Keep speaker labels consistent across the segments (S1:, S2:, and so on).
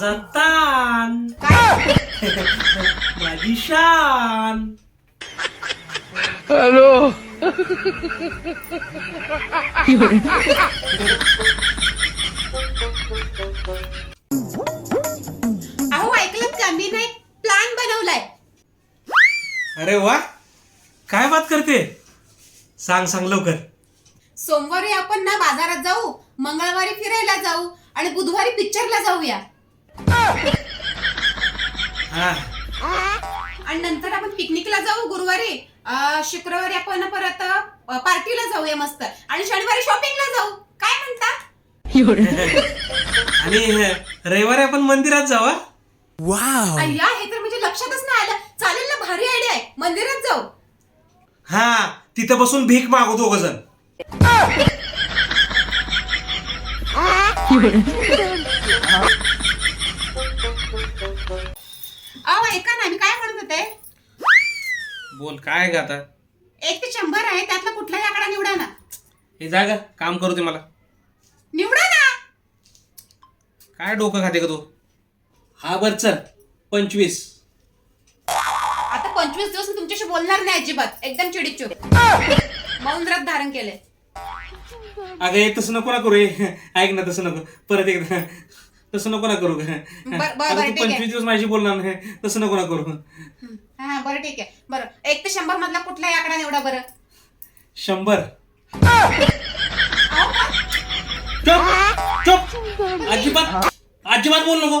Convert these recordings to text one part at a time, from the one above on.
S1: माझा
S2: काय
S1: माझी शान.
S2: अहो ऐकलं का? मी ना एक प्लॅन बनवलाय.
S1: अरे वा. काय बात करते? सांग सांग लवकर.
S2: सोमवारी आपण ना बाजारात जाऊ मंगळवारी फिरायला जाऊ आणि बुधवारी पिक्चरला जाऊया.
S1: हा.
S2: आणि नंतर आपण पिकनिकला जाऊ गुरुवारी. अं, शुक्रवारी आपण परत अं, पार्टीला जाऊया मस्त. आणि शनिवारी शॉपिंगला जाऊ. काय म्हणता?
S1: आणि रविवारी आपण मंदिरात जावा
S2: अय्या हे तर म्हणजे लक्षातच नाही आलं. चालेल ना भारी आयडिया आहे. मंदिरात जाऊ.
S1: हा तिथं बसून भीक मागू दोघ जण.
S2: ऐका ना मी काय म्हणत होते?
S1: बोल काय ग आता?
S2: एक ते शंभर आहे त्यातला कुठलाही आकडा निवडा ना.
S1: हे जागा काम करू दे मला.
S2: निवडा ना.
S1: काय डोकं खाते का तू? हा बर चल. पंचवीस.
S2: आता पंचवीस दिवस मी तुमच्याशी बोलणार नाही अजिबात. एकदम चिडीचूप मौन व्रत धारण केले
S1: अगं हे तसं नको ना करू हे. ऐक ना तसं नको. परत एकदा. तसं नको ना करू. ग.
S2: बर- बर-
S1: आता
S2: बरं,
S1: तू
S2: ठीक आहे.
S1: पंचवीस दिवस माझी बोलणार नाही. तसं नको ना करू.
S2: हा बरं ठीक आहे. बरं एक ते शंभर मधला कुठलाही आकडा निवडा बरं?
S1: शंभर? चुप चुप. अजिबात अजिबात बोल नको.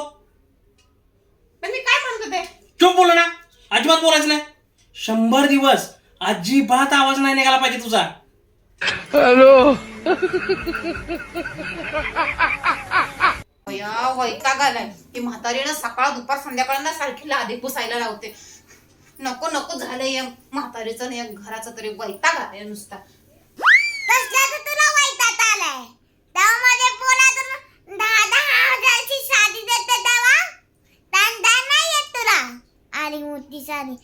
S2: पण मी काय म्हणत होते?
S1: चुप बोल ना. अजिबात बोलायचं नाही. शंभर दिवस अजिबात आवाज नाही निघाला पाहिजे तुझा.
S2: या वैताग आलाय ती म्हातारीनं सकाळ दुपार संध्याकाळला सारखी लादी पुसायला लावते. नको नको झालंय या म्हातारीचं आणि या घराचा तरी वैताग आलाय नुसता.
S3: कसल्याचं तुला वैताग आलाय? तेव्हा माझ्या पोरातून दहा दहा हजारची साडी देते तेव्हा ताण नाही येत तुला. आणि मोठी साडी.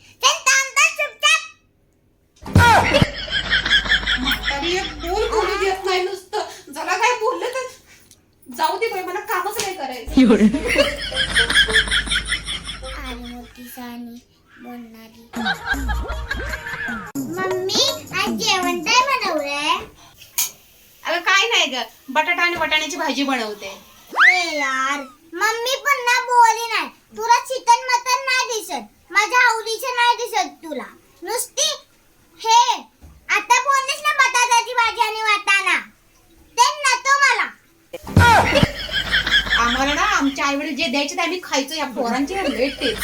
S3: आणि मोठी साडी बोलणारी मम्मी आज जेवण काय बनवलंय?
S2: अगं काय नाही ग. बटाटा आणि बटाण्याची भाजी बनवते.
S3: ए यार मम्मी पण ना बोली नाही. तुला चिकन मटन नाही दिसत. माझ्या आवडीचं नाही दिसत तुला. नुसती हे आता बोललीस ना बटाट्याची भाजी आणि वाटाणा ते नको मला
S2: आम्हाला ना आमच्या आई वडील जे द्यायचे ते आम्ही खायचो. या पोरांचे भेटते